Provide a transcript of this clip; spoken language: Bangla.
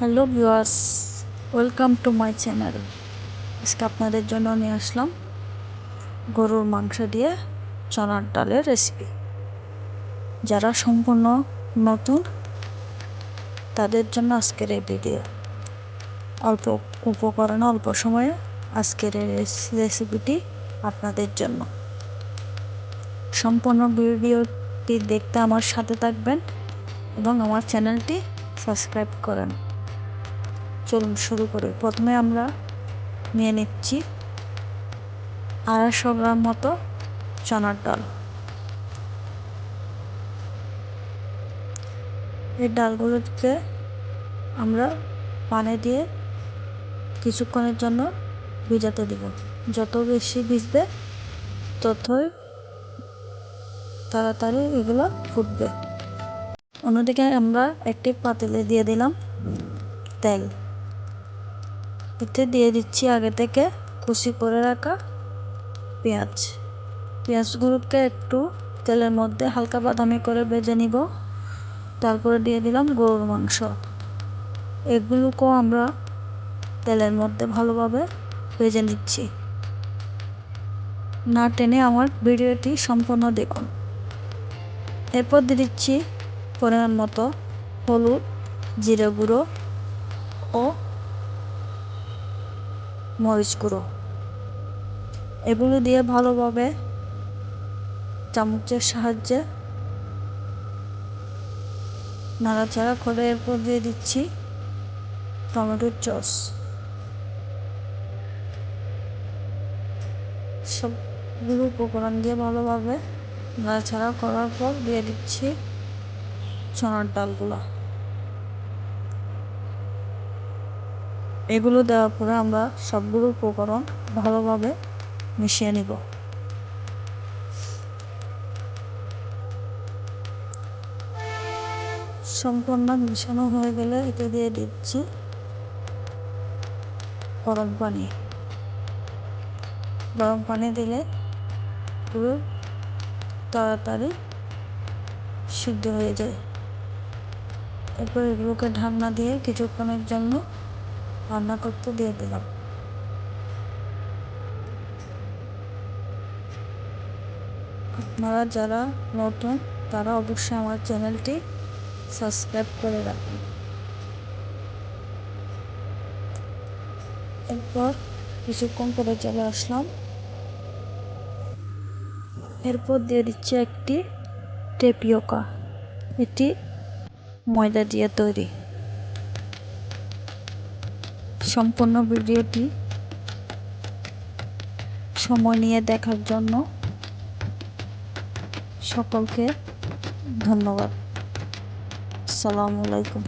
Hello viewers welcome to my channel আজকে আপনাদের জন্য নিয়ে আসলাম গরুর মাংস দিয়ে চনার ডালের রেসিপি যারা সম্পূর্ণ নতুন, তাদের জন্য আজকের এই ভিডিও অল্প উপকরণ, অল্প সময়ে আজকের এই রেসিপিটি আপনাদের জন্য। সম্পূর্ণ ভিডিওটি দেখতে আমার সাথে থাকবেন এবং আমার চ্যানেলটি সাবস্ক্রাইব করেন। চলুন শুরু করি। প্রথমে আমরা নিয়ে নিচ্ছি আড়াইশো গ্রাম মতো চানার ডাল। এই ডালগুলোকে আমরা পানি দিয়ে কিছুক্ষণের জন্য ভিজাতে দেব। যত বেশি ভিজবে, ততই তাড়াতাড়ি এগুলো ফুটবে। অন্যদিকে আমরা একটি পাতিলে দিয়ে দিলাম তেল। এতে দিয়ে দিচ্ছি আগে থেকে কুচি করে রাখা পেঁয়াজ। পেঁয়াজগুলোকে একটু তেলের মধ্যে হালকা বাদামি করে ভেজে নিব। তারপরে দিয়ে দিলাম গরুর মাংস। এগুলোকেও আমরা তেলের মধ্যে ভালোভাবে ভেজে নিচ্ছি। না টেনে আমার ভিডিওটি সম্পূর্ণ দেখুন। এরপর দিয়ে দিচ্ছি পরিমাণ মতো হলুদ, জিরে গুঁড়ো মরিচ গুঁড়ো। এগুলো দিয়ে ভালোভাবে চামচের সাহায্যে নাড়াচাড়া করে এরপর দিয়ে দিচ্ছি টমেটোর চস। সবগুলো উপকরণ দিয়ে ভালোভাবে নাড়াচাড়া করার পর দিয়ে দিচ্ছি ছোনার ডালগুলো। এগুলো দেওয়ার পরে আমরা সবগুলো উপকরণ ভালোভাবে মিশিয়ে নিব। সম্পূর্ণ মিশানো হয়ে গেলে এটা দিয়ে দিচ্ছি গরম পানি। গরম পানি দিলে পুরো তাড়াতাড়ি সিদ্ধ হয়ে যায়। এরপর এগুলোকে ঢাকনা দিয়ে কিছুক্ষণের জন্য রান্না করতে দিয়ে দিলাম। আপনারা যারা নতুন, তারা অবশ্যই আমার চ্যানেলটি সাবস্ক্রাইব করে রাখুন এরপর কিছুক্ষণ করে চলে আসলাম। এরপর দিয়ে দিচ্ছি একটি টেপিওকা। এটি ময়দা দিয়ে তৈরি। সম্পূর্ণ ভিডিওটি সময় নিয়ে দেখার জন্য সকলকে ধন্যবাদ। আসসালামু আলাইকুম।